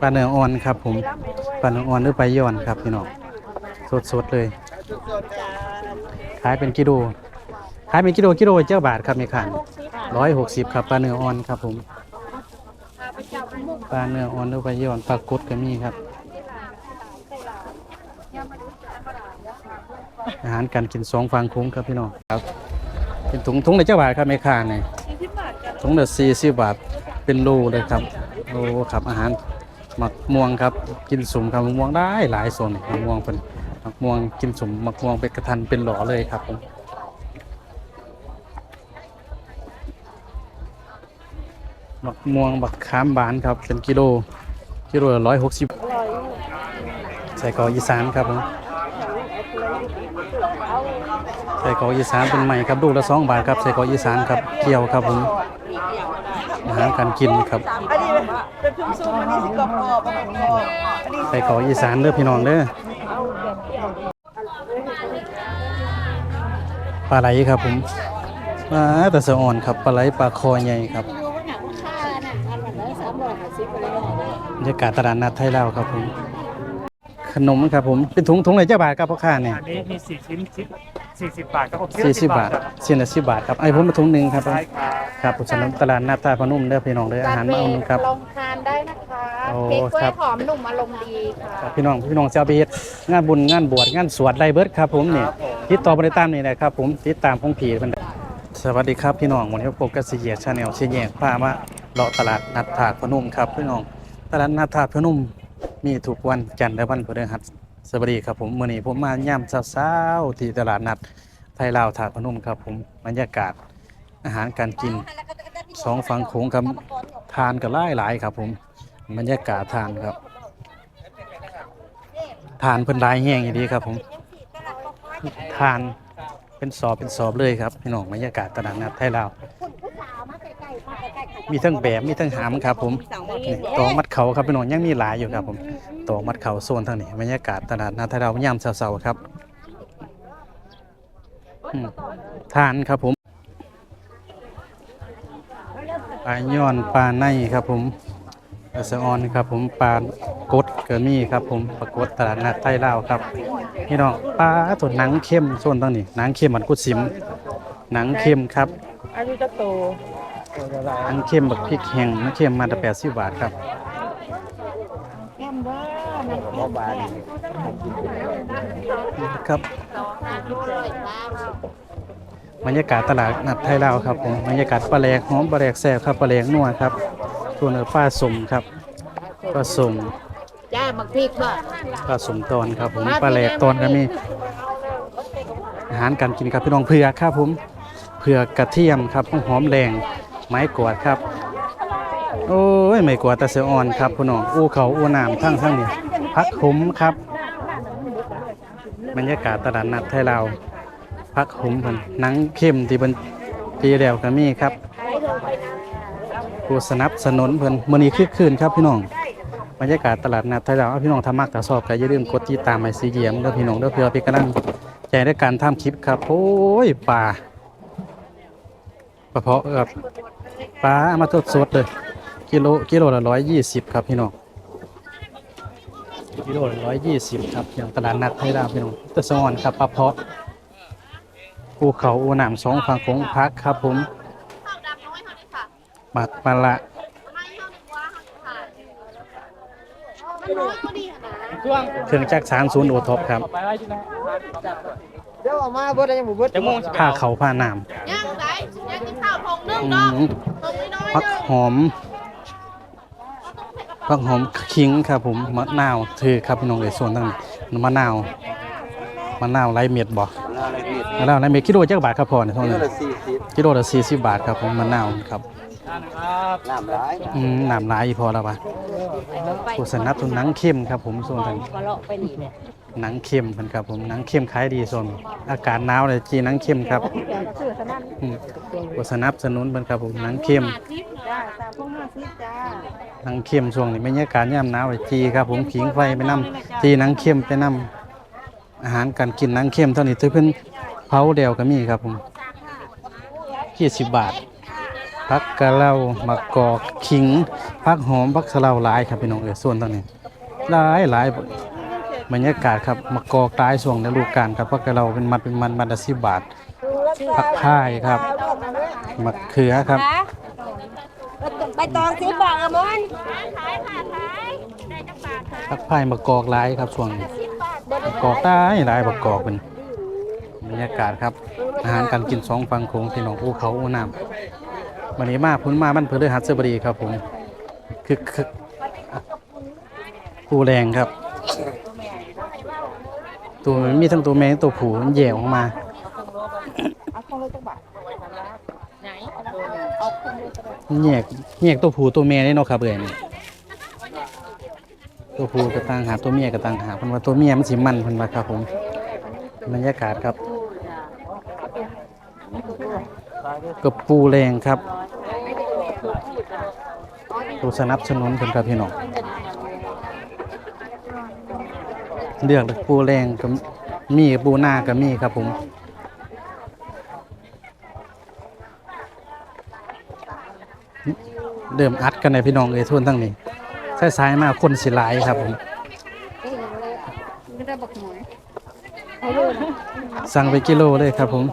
ปลาเนื้ออ่อนครับผมปลาเนื้ออ่อนหรือปลาย่อนครับพี่น้องสดๆเลยขายเป็นกิโลขายเป็นกิโลกิโลเจ้าบาทครับมีขันร้อยหกสิบครับปลาเนื้ออ่อนครับผมปลาเนื้ออ่อนหรือปลาย่อนปลากดก็มีครับ อาหารการกินสองฟังคุ้งครับพี่น้องครับเป็นถุงถุงในเจ้าบาทครับแม่ค้าเนี่ยถุงละสี่สิบบาทเป็นโลเลยครับ โอ้ครับอาหารหมักม่วงครับกินสมครับมะม่วงได้หลายส่วนมะม่วงเป็นหมักม่วงกินสมมะม่วงเป็นกระทันเป็นหล่อเลยครับผมหมักม่วงบักขามบานครับเป็นกิโลกิโลละร้อยหกสิบใส่กออีสานครับผมใส่กออีสานเป็นใหม่ครับลูกละสองบาทครับใส่กออีสานครับเกี่ยวครับผมอาหารการกินครับ ป็นทุ่มสู้มันนี่สิกรอบกรอบไปขออีสานเด้อพี่น้องเด้อปลาไหลครับผมปลาตะสะอ่อนครับปลาไหลปลาคอใหญ่ครับบรรยากาศตลาดนัดไทยแล้วครับผม ขนมครับผมเป็นถุงถุงไหนเจ้าบาทครับพ่อค้าเนี่ยอันนี้มีสี่ชิ้นชิ้น 40 บาทก็หบผมสี่สิบบาทสี่ละสิบบาทครับไอ้ผมมาถุงหนึ่งครับผครับครับผู้ชนะตลาดน้าตาพนุ่มเด้อพี่น้องเด้ออาหารมาอุดนุนครับ ลองทานได้นะคะโอ้คกล้ครับหอมนุ่มอารมณ์ดีค่ะรับพี่น้องพี่น้องเจ้าวปเฮ็ดงานบุญงานบวชงานสวดไรเบิร์ดครับผมนี่ติดต่อบริตามนี่นะครับผมติดตามพงผีมันสวัสดีครับพี่น้องวันนี้พบกับเสียชาแนลเชียงยพามาเลาะตลาดนัดถาดพนุ่มครับพี่น้องตลาดนัดถาดพนุ่มมีทุกวันจันทร์และวันพฤหัส สวัสดีครับผมมื้อนี้ผมมาย่ำเช้าๆที่ตลาดนัดไทยลาวถาดพนมครับผมบรรยากาศอาหารการกินสองฝั่งโขงครับทานกันหลายๆครับผมบรรยากาศทานครับ ทานเพิ่นหลายแห้งอย่างดีครับผมทานเป็นสอบเป็นสอบเลยครับพี่น้องบรรยากาศตลาดนัดไทยลาว มีทั้งแบบมีทั้งหามครับผมนี่ตองมัดเขาครับพี่น้องยังมีหลายอยู่ครับผมตองมัดเขาโซนทางนี้บรรยากาศตลาดนัดไทยลาวยามเช้าๆครับทานครับผมปลาย้อนปลาในครับผมปลาสะออนครับผมปลากดเก็มีครับผมปลากดตลาดนัดไทยลาวครับพี่น้องปลาตัวหนังเข้มส่วนตรงนี้หนังเข้มมันกุดสิมหนังเข้มครับอันนี้จะโต หนังเข้มบักพริกแห้งหนังเข้มมาแต่แปดสิบบาทครับแอมว่ามันบ่บานครับ บรรยากาศตลาดนัดไทยลาวครับผมบรรยากาศปลาแหลกหอมปลาแหลกแซ่บครับปลาแหลกนัวครับส่วนเออปลาสมครับปลาสมจ้ามักพริกบ่ปลาสมตอนครับผมปลาแหลกตอนก็มีอาหารการกินครับพี่น้องเผือกครับผมเผือกกระเทียมครับหอมแรง ไม้กวาดครับ โอ้ยไม้กวาดตะเสออ่อนครับพี่น้องอู้เขาอู้น้ำทั้งทั้งนี้พักหุมครับบรรยากาศตลาดนัดไทยลาพักหุมเพิ่นหนังเข้มที่เพิ่นปีแล้วก็มีครับผู้สนับสนุนเพิ่นมื้อนี้คึกคืนครับพี่น้องบรรยากาศตลาดนัดไทยเอาพี่น้องทำมักถ้าชอบก็อย่าลืมกดติดตามไอซีเยี่ยมเด้อพี่น้องเด้อเพื่อเป็นกำลังใจในการทำคลิปครับโอ้ยปลาปลาเพาะครับ ปลาเอามาทดสดเลยกิโลกิโลละร้อยยี่สิบครับพี่น้องกิโลละร้อยยี่สิบครับอย่างตลาดนัดไทยดาวพี่น้องตะสงอนครับปลาเพาะภูเขาอูหนามสองฝั่งของพักครับผมหมักปลาละเครื่องจักรสารศูนย์โอท็อปครับไปไว้ที่ไหนเดี๋ยวเออกมาเบิดแล้วยังบ่เบิดจะม่วงผ้าเขาผ้าหนามย่างไรย่างกินข้าวพงนึ่งอืเนาะมพงน้อย ผักหอมผักหอมขิงครับผมมะนาวถือครับพี่น้องเลยส่วนตั้งมะนาวมะนาวไรเม็ดบ่มะนาวไรเม็ดกิโลจักบาทครับพ่อเนี่ยเท่านั้นกิโลละสี่สิบบาทครับผมมะนาวครับครับน้ำร้ายอืมน้ำลายอีพอแล้วปะโฆษณาตัวหนังเข้มครับผมส่วนทาง หนังเข้มเพิ่นครับผมหนังเข้มขายดีส่วนอากาศหนาวเลยจีหนังเข้มครับอืมโฆษณาสนุนเพิ่นครับผมหนังเข้มจ้าสามพวกห้าสิบจ้าหนังเข้มช่วงนี้บรรยากาศยามหนาวเลยจีครับผมขิงไฟไปนํจีหนังเข้มไปนํอาหารการกินหนังเข้มเท่านี้ถือเพิ่นเผาเดียวก็มีครับผม20บบาทเผผักกะเหล่ามะกอกขิงผักหอมผักสะเหลาหลายครับพี่น้องเอ้ยส่วนตรงนี้หลายหลาย บรรยากาศครับมะกอกหลายช่วงฤดูกาลครับผักกะเหล่าเป็นมัดเป็นมันมัดละ10บาทผักพายครับมะเขือครับใบตองสิบบาทอะมอนผักพายมะกอกหลายครับช่วงนี้มะกอกหลายหลายมะกอกเป็นบรรยากาศครับอาหารการกินสองฝั่งโขงพี่น้องภูเขาอูน้ำวันนี้มาพุ่นมาบ้านเพื่อเลือหัสบดีครับผมคึกคึกปูแรงครับ ตัวมันมีทั้งตัวแมงตัวผูมันแย่ออกมาแยกแยกตัวผูตัวแม่ได้เนาะครับเอ่ยนี่ตัวผูกระตังหาตัวเมียกระตังหาเพิ่นว่าตัวเมียมันสิมันเพิ่นว่าครับผมบรรยากาศครับกับปูแรงครับผู้สนับสนุนเพิ่นครับพี่น้อง เลือกปูแรงก็มีปูหน้าก็มีครับผมเดิมอัดกันในพี่น้องเอ้ยทุนทั้งนี้ใสายมาคนสิหลายครับผมสั่งไปกิโลเลยครับผม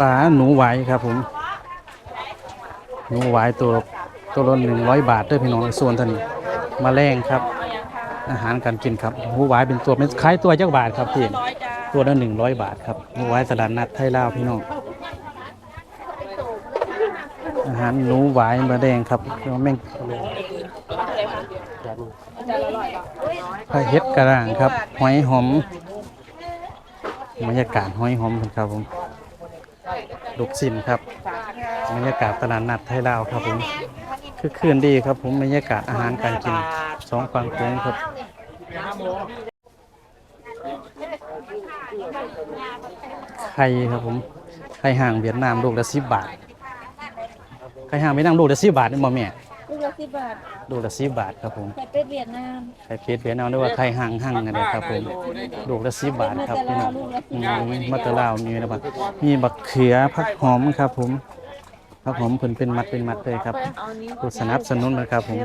ปลาหนูไหวครับผม หนูไหวตัวตัวละหนึ่งร้อยบาทด้วยพี่น้องส่วนท่านมาแรงครับ อาหารการกินครับหนูไหวเป็นตัวเป็นขายตัวจักบาทครับพี่ตัวละหนึ่งร้อยบาทครับหนูไหวตลาดนัดไทยลาวพี่น้องอาหารหนูไหวมาแดงครับแม่งไข่เฮ็ดกระด้างครับ หอยหอมบรรยากาศหอยหอมครับผม ลูกสินครับบรรยากาศตลาดนัดไทยลาวครับผมคือคืนดีครับผมบรรยากาศอาหารการกินสองฝั่งโขงครับไข่ครับผมไข่ห่างเวียดนามลูกละสิบบาทไข่ห่างเวียดนามลูกละสิบบาทนี่บ่แม่ ละสิบบาทลูกละสิบบาทครับผมไข่เป็ดเวียดนามไข่เป็ดเวียดนามเรียกว่าไข่ห่างห่างกันเลยครับผมลูกละสิบบาทครับพี่น้องอืมมะเตอร์ลาวมีนะบักมีบักเขือผักหอมครับผมผักหอมเพิ่นเป็นมัดเป็นมัดเลยครับผู้สนับสนุนนะครับผม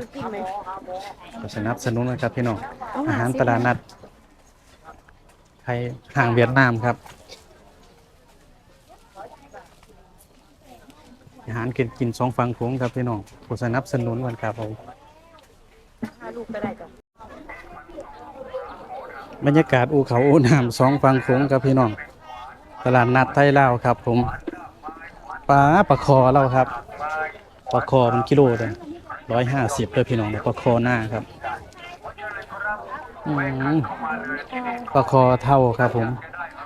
ผู้สนับสนุนนะครับพี่น้องอาหารตลาดนัดไข่ห่างเวียดนามครับ อาหารกินกินสองฝั่งโขงครับพี่น้องผู้สนับสนุนกันครับผมบรรยากาศอูเขาอูน้ำสองฝั่งโขงครับพี่น้องตลาดนัดไทยลาวครับ ผมปลาปลาคอเราครับปลาคอเป็นกิโลเลยร้อยห้าสิบเลยพี่น้องปลาคอหน้าครับอืมปลาคอเท่าครับผม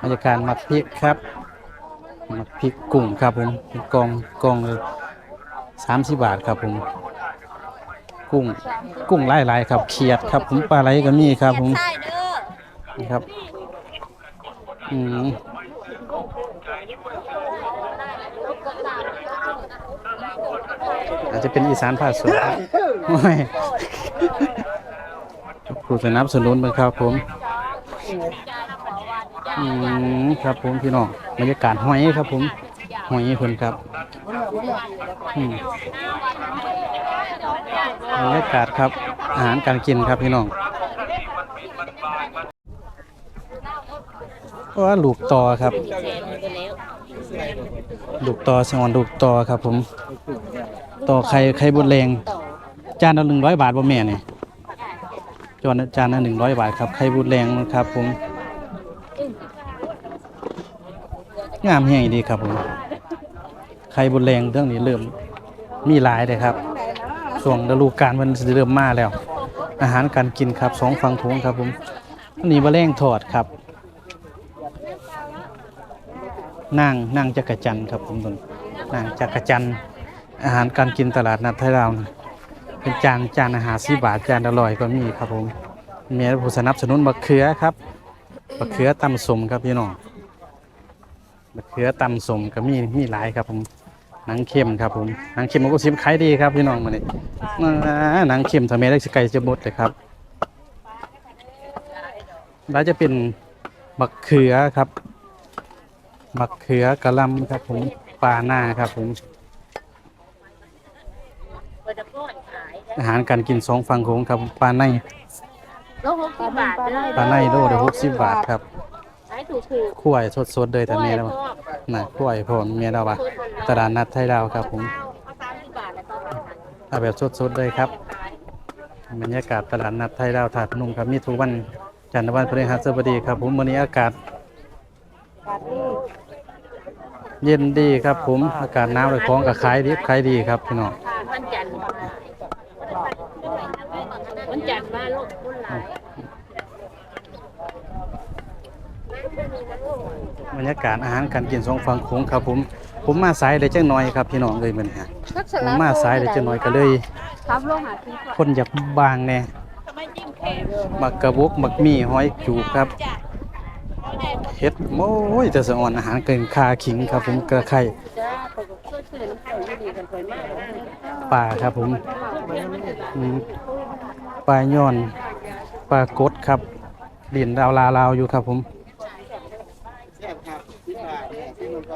บรรยากาศมัดพริกครับ มักพริกกุ้งครับผมเป็นกองกองเลยสามสิบบาทครับผม กุ้งกุ้งหลายลายๆครับเขียดครับ ผมปลาไหลก็มีครับผมใช่เด้อนี่ครับอืมอาจจะเป็นอีสานภาคสวนโอ้ยผู้สนับสนุนมันครับผม อืม ครับผมพี่น้อง บรรยากาศหอยครับ ผมหอยเพิ่นครับอืมบรรยากาศครับ อาหารการกินครับพี่น้องว่าลูกตอครับลูกตอสงวนลูกตอครับ ผมต่อไข่ไข่บดแรงจานละหนึ่งร้อยบาทบ่แม่นี่จานจานละหนึ่งร้อยบาทครับไข่บดแรงนะครับ ผม งามแห้งดีครับผมไข่บดแรงเรื่องนี้เริ่มมีหลายเลยครับช่วงฤดูกาลมันเริ่มมาแล้ว อาหารการกินครับสองฝั่งโขงครับผมอันนี้มะแรงทอดครับนางนางจักรจันครับผมตนนางจักรจันอาหารการกินตลาดนัดไทยลาเป็นจานจานอาหารสิบาทจานอร่อยก็มีครับผมมีผู้สนับสนุนบักเขือครับบักเขือตำสมครับพี่น้อง บักเขือตำสมก็มีมีหลายครับผมหนังเค็มครับผมหนังเค็มมันก็ซิมขายดีครับพี่น้องมาเนี่ยหนังเค็มทำไมได้สไก่จะหมดเลยครับแล้วจะเป็นบักเขือครับบักเขือกะหลำครับผมปลาหน้าครับผมเปิดตะก้อนขายอาหารการกินสองฝั่งโขงครับปลาในโลหกสิบบาทเลยปลาในโลละหกสิบบาทครับขายถูกถูกขั้วสดๆเลยแต่เมียเราพ่อน่ะขั้วพอเมียเราปะตลาดนัดไทยดาวครับผมเอาสามสิบบาทแบบสดๆเลยครับบรรยากาศตลาดนัดไทยดาวถาดพนมครับมีทุกวันจันทร์วันพฤหัสบดีครับ ผมวันนี้อากาศ เย็นดีครับ ผมอากาศหนาวเลยของก็ขายดีขายดีครับพี่น้องวันจันทร์วันจันทร์มาลูกรุ่นหลาย บรรยากาศอาหารการกินสองฝั่งโขงครับผม ผมมาสายเลยจังน้อยครับพี่น้องเลยมันฮะผมมาสายเลยจังน้อยก็เลย ครับโลหะที่คนอยากบางแน่ทำไมจิ้มแข็งมักกระบุกมักมีหอยจูบครับเฮ็ดโอ้ยแต่สะอ่อนอาหารเกินคาขิงครับผมกระไข่จ้าปกติช่วยน้ำแข็งดีกันสวยมากปลาครับผมอืมปลาย่อนปลากดครับดินดาวลาลาวอยู่ครับผม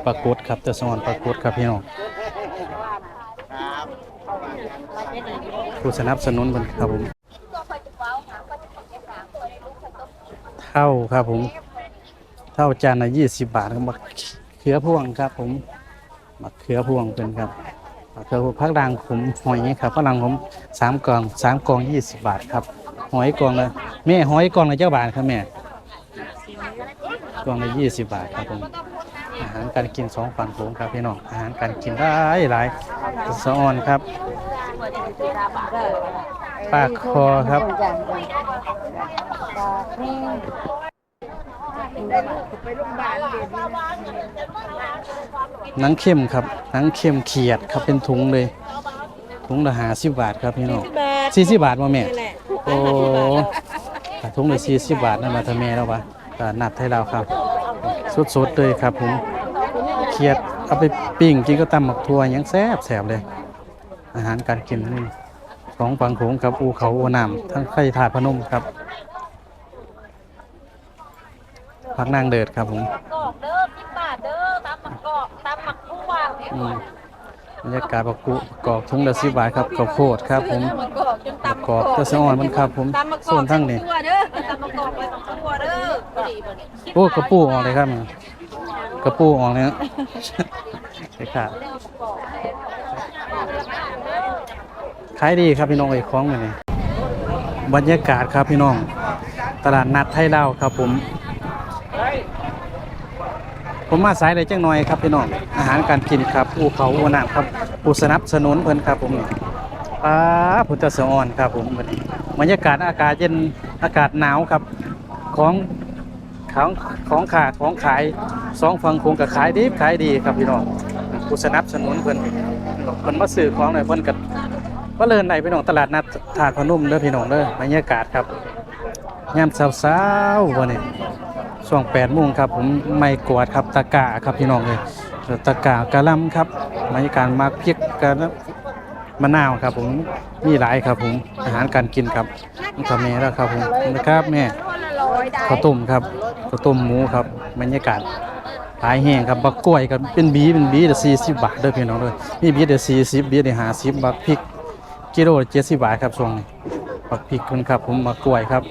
ปลากดครับแต่สอนปลากดครับพี่น้องผู้สนับสนุนมันครับผมเท่าครับผม เท่าจานละยี่สิบบาทครับมะเขือพวงครับ ผมมะเขือพวงเป็นครับมะเขือพวงพักดังผมหอยครับพักดังผมสามกล่องสามกล่องยี่สิบบาทครับหอยกล่องละแม่หอยกล่องละเจ้าบาทครับแม่กล่องละยี่สิบบาทครับผม อาหารการกินสองฝั่งโขงครับพี่น้องอาหารการกินหลายหลายสะออนครับปลาคอครับนังเข้มครับนังเข้มเขียดครับเป็นถุงเลย ถุงละหาสิบบาทครับพี่น้องสี่สิบบาทมาแม่โอ้ถุงละสี่สิบบาทนั่นมาทำแม่แล้วปะตลาดนัดไทยเราวครับ สดๆเลยครับผมเขียดเอาไปปิ้งกินก็ตำหมักทั่วหยังแซ่บแสบเลย อาหารการกินนี่ของฝั่งโขงกับอูเขาอูน้ำทั้งไข่ถาดพนมครับพักนางเดิดครับผมกอกเด้อสิบบาทเด้อตามหมักกอกตามหมักผู้วางอืมบ รรยากาศประกุกรอบทุ่งละสิบบาทครับข้าวโพดครับ ผมหมักกอกจนตำกรอบก็สะอ่อนมันครับ ผมตำหมักกส่อวกนทั้งนี้ตัวเด้อตำหมักกอกไปทั้งตัวเด้อพอดีพอดีโอ้กระปูออกเลยครับกระปูออกเลยนะใช่ครับขายดีครับพี่น้องไอ้ของมันนี่บรรยากาศครับพี่น้อง ตลาดนัดไทยดาวครับผม ผมมาสายเลยจังหน่อยครับพี่น้อง อาหารการกินครับอูเขาอูน้ำครับผู้สนับสนุนเพิ่นครับผมป้าพุทธสออนครับผมบรรยากาศอากาศเย็นอากาศหนาวครับของของของขาดของขายสองฝั่งคงกับขายดีขายดีครับพี่น้องผู้สนับสนุนเพิ่นเพิ่นมาซื้อของหน่อยเพิ่นกับว่าเลินไหนพี่น้องตลาดนัดถาดพนุ่มเด้อพี่น้องเด้อบรรยากาศครับยามเช้าๆวันนี้ ช่วง8โมงครับผมไม่กวาดครับตะกาครับพี่น้องเลยตะกากระลำครับบรรยากาศมากพริกกะมะนาวครับ ผมมีหลายครับ ผมอาหารการกินครับทำเมแล้วครับผมนะครับแม่ข้าวต้มครับข้าวต้มหมูครับบรรยากาศหลายแห้งครับบักกล้วยครับเป็นบีเป็นบีเดี๋ยวสี่สิบบาทเด้อพี่น้องเลยมีบีเดี๋ยวสี่สิบบีเดี๋ยวห้าสิบบักพริกกิโลเจ็ดสิบบาทครับช่วงนี้บักพริกคุณครับ ผมบักกล้วยครับ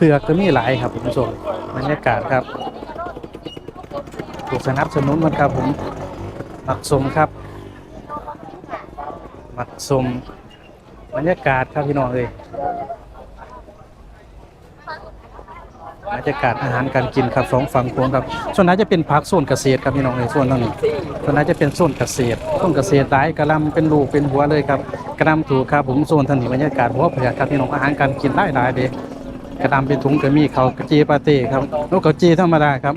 ผือกก็มีหลายครับคุณผู้ชมบรรยากาศครับถูกสนับสนุนมันครับผมหมักสมครับหมักสมบรรยากาศครับพี่น้องเลยบรรยากาศอาหารการกินครับสองฝั่งโค้งครับส่วนนั้นจะเป็นพักโซนเกษตรครับพี่น้องเลยส่วนนั้นนี้ส่วนนั้นจะเป็นโซนเกษตรโซนเกษตรหลายกระลำเป็นลูกเป็นหัวเลยครับกระลำถูกครับผมโซนทางนี้บรรยากาศหัวเผือกครับพี่น้องอาหารการกินหลายหลายเด้ กระดำเป็นถุงก็มีเขากระจีปาเต้ครับนกกระจีธรรมดาครับ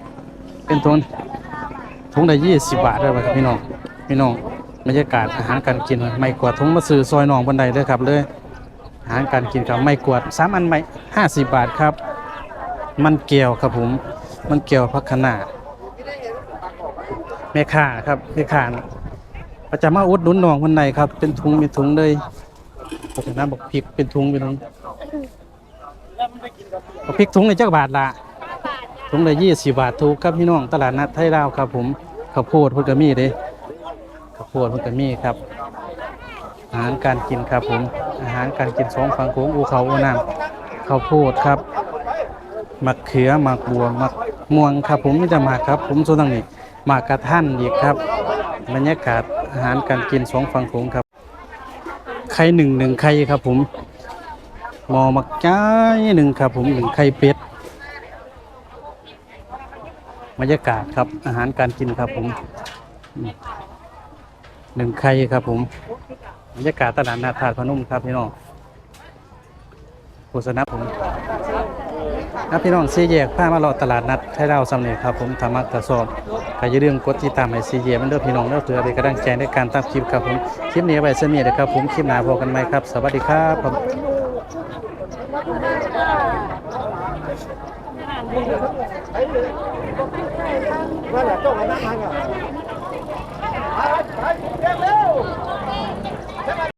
เป็นถุงถุงละยี่สิบบาทเลยครับพี่น้องพี่น้องบรรยากาศอาหารการกินไม่กวาดถุงมาซื้อซอยหนองบันไดเลยครับเลยอาหารการกินครับไม่กวาดสามอันไม่ห้าสิบบาทครับ มันเกลียวครับผมมันเกลียวพักขนาแม่ค้าครับแม่ค้าประจำมาอุดหนุนหนองบันไดครับ เป็นถุงเป็นถุงเลยผมนะบอกพริกเป็นถุงเป็นถุง พริกถุงในจักบาทละถุงละยี่สิบบาทถูกครับพี่น้องตลาดนัดไทยลาวครับ ผมข้าวโพดพุ่นก็มีเด้ข้าวโพดพุ่นก็มีครับ อาหารการกินครับผม อาหารการกินสองฝั่งโขงอูเขาอูน้ำข้าวโพดครับมะเขือมะบัวมะม่วงครับ ผมมีแต่หมากครับ ผมส่วนทางนี้หมากกระท่านอีกครับบรรยากาศอาหารการกินสองฝั่งโขงครับไข่หนึ่งหนึ่งไข่ครับผม มอมักจ้ายหนึ่งครับ ผมหนึ่งไข่เป็ดบรรยากาศครับ อาหารการกินครับ ผมหนึ่งไข่ครับ ผมบรรยากาศตลาดนาทาดพนมครับพี่น้องโฆษณาผมครับพี่น้องซีแยกผ้ามาเลาตลาดนัดไทยดาสำเร็จครับผมธรรมะกระสอบก็อย่าลืมกดติดตามให้ซีแยกมันเด้อพี่น้องเด้อเพื่อเป็นกำลังใจในการตามคลิปครับผมคลิปนี้ไว้เสมีเด้อครับผมคลิปหน้าพบกันใหม่ครับ สวัสดีครับ ผมนั่นแหละจ้องมานั่งทานอะ